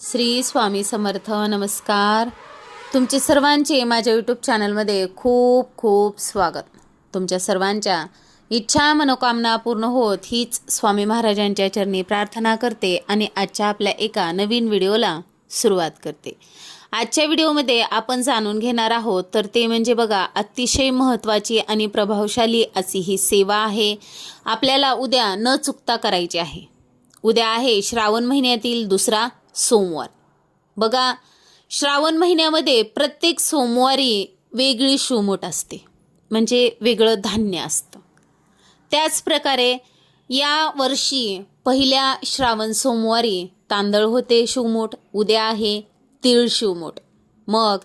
श्री स्वामी समर्थ नमस्कार. तुमचे सर्वांचे माझ्या यूट्यूब चॅनलमध्ये खूप खूप स्वागत. तुमच्या सर्वांच्या इच्छा मनोकामना पूर्ण होत हीच स्वामी महाराजांच्या चरणी प्रार्थना करते आणि आजच्या आपल्या एका नवीन व्हिडिओला सुरुवात करते. आजच्या व्हिडिओमध्ये आपण जाणून घेणार आहोत तर ते म्हणजे बघा अतिशय महत्त्वाची आणि प्रभावशाली अशी ही सेवा आहे. आपल्याला उद्या न चुकता करायची आहे. उद्या आहे श्रावण महिन्यातील दुसरा सोमवार. बघा श्रावण महिन्यामध्ये प्रत्येक सोमवारी वेगळी शिवमूठ असते. म्हणजे वेगळं धान्य असतं. त्याचप्रकारे या वर्षी पहिल्या श्रावण सोमवारी तांदळ होते शिवमूठ उद्या आहे तीळ शिवमूठ. मग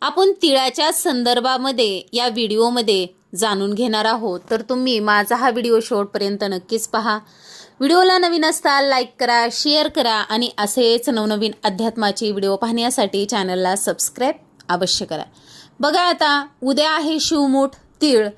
आपण तिळाच्या संदर्भामध्ये या व्हिडिओमध्ये जाणून घेणार आहोत. तर तुम्ही माझा हा व्हिडिओ शेवटपर्यंत नक्कीच पहा. व्हिडिओला नवीन असताल लाईक करा शेअर करा आणि असेच नवनवीन अध्यात्माचे व्हिडिओ पाहण्यासाठी चॅनलला सबस्क्राईब अवश्य करा. बघा आता उद्या आहे शिवमूठ तीळ.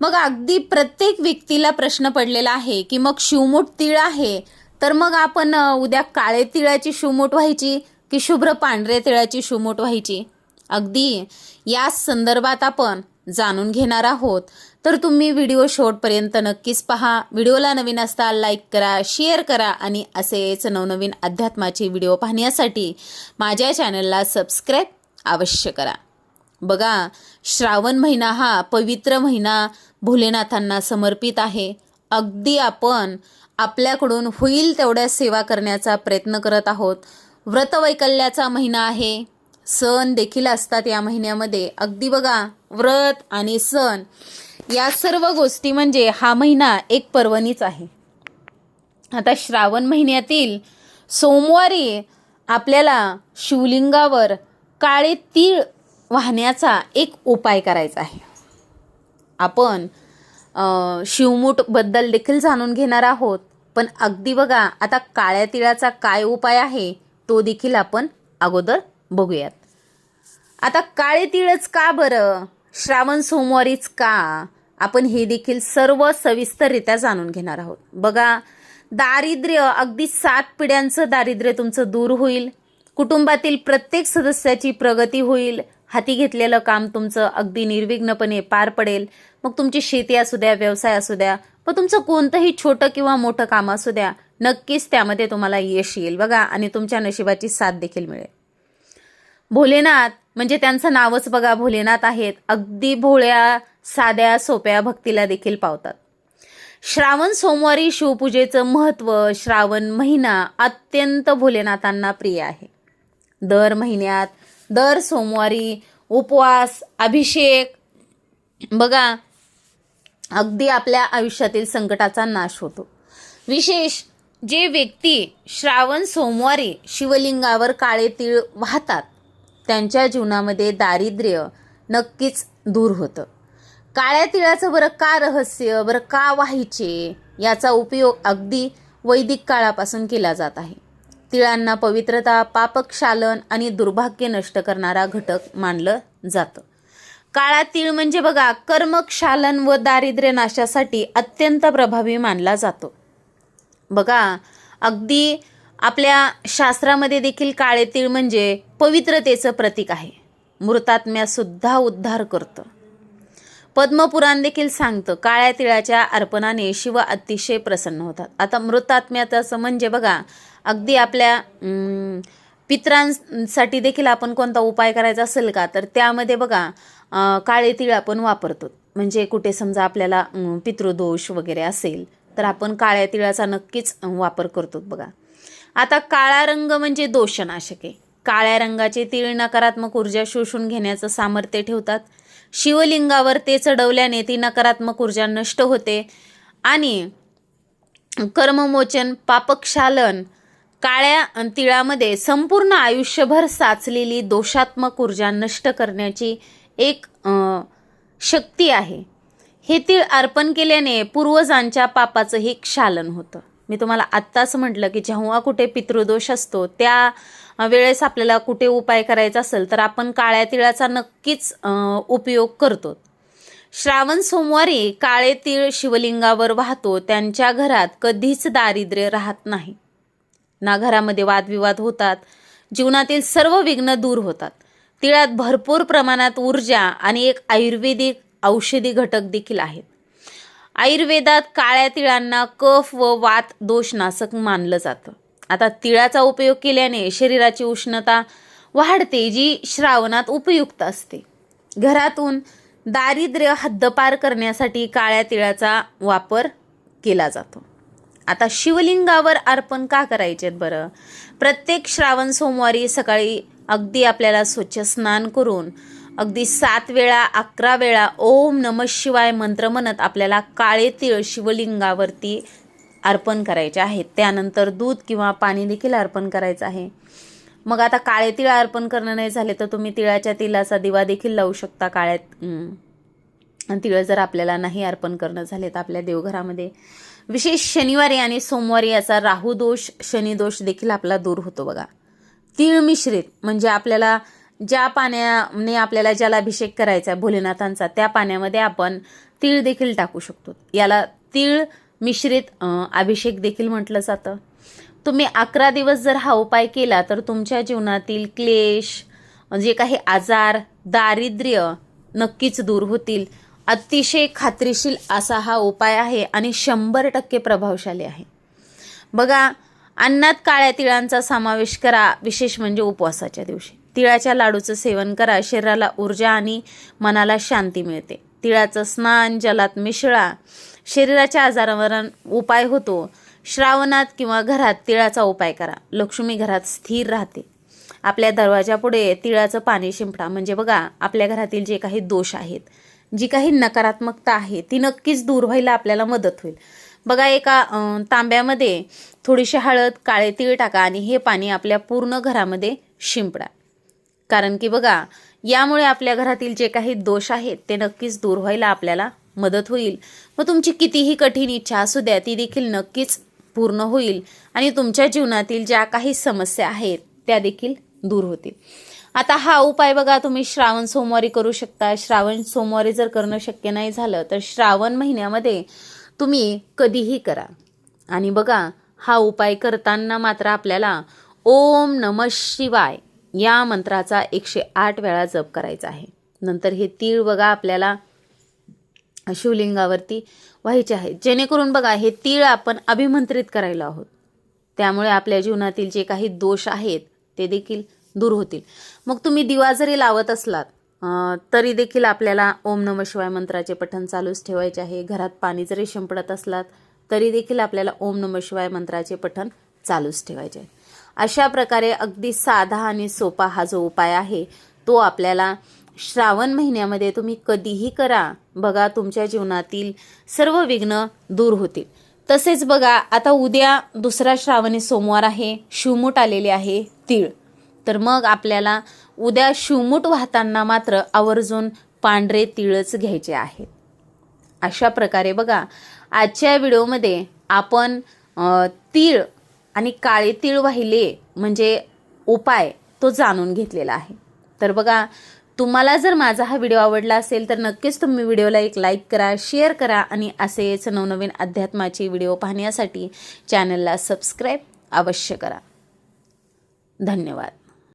मग अगदी प्रत्येक व्यक्तीला प्रश्न पडलेला आहे की मग शिवमूठ तीळ आहे? तर मग आपण उद्या काळे तिळाची शिवमूठ व्हायची की शुभ्र पांढरे तिळाची शिवमूठ व्हायची? अगदी. या संदर्भात आपण जाणून घेणार आहोत. तर तुम्ही व्हिडिओ शेवटपर्यंत नक्कीच पहा. व्हिडिओला नवीन असताल लाईक करा शेअर करा आणि असेच नवनवीन अध्यात्माचे व्हिडिओ पाहण्यासाठी माझ्या चॅनलला सबस्क्राईब अवश्य करा. बघा श्रावण महिना हा पवित्र महिना भोलेनाथांना समर्पित आहे. अगदी आपण आपल्याकडून होईल तेवढ्या सेवा करण्याचा प्रयत्न करत आहोत. व्रतवैकल्याचा महिना आहे. सण देखील असतात या महिन्यामध्ये. अगदी बघा व्रत आणि सण या सर्व गोष्टी म्हणजे हा महिना एक पर्वणीच आहे. आता श्रावण महिन्यातील सोमवारी आपल्याला शिवलिंगावर काळे तीळ वाहण्याचा एक उपाय करायचा आहे. आपण शिवमूठबद्दल देखील जाणून घेणार आहोत पण अगदी बघा आता काळ्या तिळाचा काय उपाय आहे तो देखील आपण अगोदर बघूयात. आता काळे तिळच का बरं? श्रावण सोमवारीच का? आपण हे देखील सर्व सविस्तररित्या जाणून घेणार आहोत. बघा दारिद्र्य अगदी सात पिढ्यांचं दारिद्र्य तुमचं दूर होईल. कुटुंबातील प्रत्येक सदस्याची प्रगती होईल. हाती घेतलेलं काम तुमचं अगदी निर्विघ्नपणे पार पडेल. मग तुमची शेती असू द्या व्यवसाय असू द्या मग तुमचं कोणतंही छोटं किंवा मोठं काम असू द्या नक्कीच त्यामध्ये तुम्हाला यश येईल. बघा आणि तुमच्या नशिबाची साथ देखील मिळेल. भोलेनाथ म्हणजे त्यांचं नावच बघा भोलेनाथ आहेत. अगदी भोळ्या साध्या सोप्या भक्तीला देखील पावतात. श्रावण सोमवारी शिवपूजेचं महत्त्व श्रावण महिना अत्यंत भोलेनाथांना प्रिय आहे. दर महिन्यात दर सोमवारी उपवास अभिषेक बघा अगदी आपल्या आयुष्यातील संकटाचा नाश होतो. विशेष जे व्यक्ती श्रावण सोमवारी शिवलिंगावर काळे तीळ वाहतात त्यांच्या जीवनामध्ये दारिद्र्य नक्कीच दूर होतं. काळ्या तिळाचं बरं का रहस्य बरं का व्हायचे याचा उपयोग अगदी वैदिक काळापासून केला जात आहे. तिळांना पवित्रता पापक्षालन आणि दुर्भाग्य नष्ट करणारा घटक मानलं जातं. काळा तीळ म्हणजे बघा कर्मक्षालन व दारिद्र्य नाशासाठी अत्यंत प्रभावी मानला जातो. बघा अगदी आपल्या शास्त्रामध्ये देखील काळे तीळ म्हणजे पवित्रतेचं प्रतीक आहे. मृतात्म्यासुद्धा उद्धार करतं. पद्मपुराण देखील सांगतं काळ्या तिळाच्या अर्पणाने शिव अतिशय प्रसन्न होतात. आता मृतात्म्याचं म्हणजे बघा अगदी आपल्या पित्रांसाठी देखील आपण कोणता उपाय करायचा असेल का तर त्यामध्ये बघा काळे तीळ आपण वापरतो. म्हणजे कुठे समजा आपल्याला पितृदोष वगैरे असेल तर आपण काळ्या तिळाचा नक्कीच वापर करतो बघा. आता काळा रंग म्हणजे दोषनाशक आहे. काळ्या रंगाचे तीळ नकारात्मक ऊर्जा शोषून घेण्याचं सामर्थ्य ठेवतात. शिवलिंगावर ते चढवल्याने ती नकारात्मक ऊर्जा नष्ट होते. आणि कर्ममोचन पापक्षालन काळ्या तिळामध्ये संपूर्ण आयुष्यभर साचलेली दोषात्मक ऊर्जा नष्ट करण्याची एक शक्ती आहे. हे तीळ अर्पण केल्याने पूर्वजांच्या पापाचंही क्षालन होतं. मी तुम्हाला आत्ताच म्हटलं की जेव्हा कुठे पितृदोष असतो त्या वेळेस आपल्याला कुठे उपाय करायचा असेल तर आपण काळ्या तिळाचा नक्कीच उपयोग करतो. श्रावण सोमवारी काळे तीळ शिवलिंगावर वाहतो त्यांच्या घरात कधीच दारिद्र्य राहत नाही. ना घरामध्ये वादविवाद होतात जीवनातील सर्व विघ्न दूर होतात. तिळात भरपूर प्रमाणात ऊर्जा आणि एक आयुर्वेदिक औषधी घटक देखील आहेत. आयुर्वेदात काळ्या तिळांना कफ व वात दोषनाशक मानलं जातं. आता तिळाचा उपयोग केल्याने शरीराची उष्णता वाढते जी श्रावणात उपयुक्त असते. घरातून दारिद्र्य हद्दपार करण्यासाठी काळ्या तिळाचा वापर केला जातो. आता शिवलिंगावर अर्पण का करायचे बरं? प्रत्येक श्रावण सोमवारी सकाळी अगदी आपल्याला स्वच्छ स्नान करून अगदी सात वेळा अकरा वेळा ओम नम शिवाय मंत्र म्हणत आपल्याला काळे तिळ शिवलिंगावरती अर्पण करायचे आहेत त्यानंतर दूध किंवा पाणी देखील अर्पण करायचं आहे. मग आता काळे तिळ अर्पण करणं नाही झाले तर तुम्ही तिळाच्या तिलाचा दिवा देखील लावू शकता काळ्यात. तिळ जर आपल्याला नाही अर्पण करणं झाले तर आपल्या देवघरामध्ये विशेष शनिवारी आणि सोमवारी याचा राहू दोष शनिदोष देखील आपला दूर होतो बघा. तिळ मिश्रित म्हणजे आपल्याला ज्या पाण्याने आपल्याला ज्याला अभिषेक करायचा आहे भोलेनाथांचा त्या पाण्यामध्ये आपण तीळ देखील टाकू शकतो. याला तीळ मिश्रित अभिषेक देखील म्हटलं जातं. तुम्ही अकरा दिवस जर हा उपाय केला तर तुमच्या जीवनातील क्लेश जे काही आजार दारिद्र्य नक्कीच दूर होतील. अतिशय खात्रीशील असा हा उपाय आहे आणि शंभर टक्के प्रभावशाली आहे. बघा अन्नात काळ्या तिळांचा समावेश करा विशेष म्हणजे उपवासाच्या दिवशी. तिळाच्या लाडूचं सेवन करा शरीराला ऊर्जा आणि मनाला शांती मिळते. तिळाचं स्नान जलात मिसळा शरीराच्या आजारावर उपाय होतो. श्रावणात किंवा घरात तिळाचा उपाय करा. लक्ष्मी घरात स्थिर राहते. आपल्या दरवाजापुढे तिळाचं पाणी शिंपडा. म्हणजे बघा आपल्या घरातील जे काही दोष आहेत जी काही नकारात्मकता आहे ती नक्कीच दूर व्हायला आपल्याला मदत होईल. बघा एका तांब्यामध्ये थोडीशी हळद काळे तीळ टाका आणि हे पाणी आपल्या पूर्ण घरामध्ये शिंपडा. कारण की बघा यामुळे आपल्या घरातील जे काही दोष आहेत ते नक्कीच दूर व्हायला आपल्याला मदत होईल. मग तुमची कितीही कठीण इच्छा असू द्या ती देखील नक्कीच पूर्ण होईल आणि तुमच्या जीवनातील ज्या काही समस्या आहेत त्या देखील दूर होतील. आता हा उपाय बघा तुम्ही श्रावण सोमवारी करू शकता. श्रावण सोमवारी जर करणं शक्य नाही झालं तर श्रावण महिन्यामध्ये तुम्ही कधीही करा. आणि बघा हा उपाय करताना मात्र आपल्याला ओम नम शिवाय या मंत्राचा एकशे आठ वेळा जप करायचा आहे. नंतर हे तीळ बघा आपल्याला शिवलिंगावरती व्हायचे आहे. जेणेकरून बघा हे तीळ आपण अभिमंत्रित करायला आहोत. त्यामुळे आपल्या जीवनातील जे काही दोष आहेत ते देखील दूर होतील. मग तुम्ही दिवा जरी लावत असलात तरी देखील आपल्याला ओम नम शिवाय मंत्राचे पठण चालूच ठेवायचे आहे. घरात पाणी जरी शिंपडत असलात तरी देखील आपल्याला ओम नम शिवाय मंत्राचे पठण चालूच ठेवायचे आहे. अशा प्रकारे अगदी साधा आणि सोपा हा जो उपाय आहे तो आपल्याला श्रावण महिन्यामध्ये तुम्ही कधीही करा. बघा तुमच्या जीवनातील सर्व विघ्न दूर होतील. तसेच बघा आता उद्या दुसरा श्रावणी सोमवार आहे शिवमूठ आलेले आहे तीळ. तर मग आपल्याला उद्या शिवमूठ वाहताना मात्र आवर्जून पांढरे तिळच घ्यायचे आहेत. अशा प्रकारे बघा आजच्या व्हिडिओमध्ये आपण तीळ आणि काळे तीळ वाहिले म्हणजे उपाय तो जाणून घेतलेला आहे. तर बघा तुम्हाला जर माझा हा व्हिडिओ आवडला असेल तर नक्कीच तुम्ही व्हिडिओला एक लाईक करा शेअर करा आणि असेच नवनवीन अध्यात्माचे व्हिडिओ पाहण्यासाठी चॅनलला सबस्क्राईब अवश्य करा. धन्यवाद.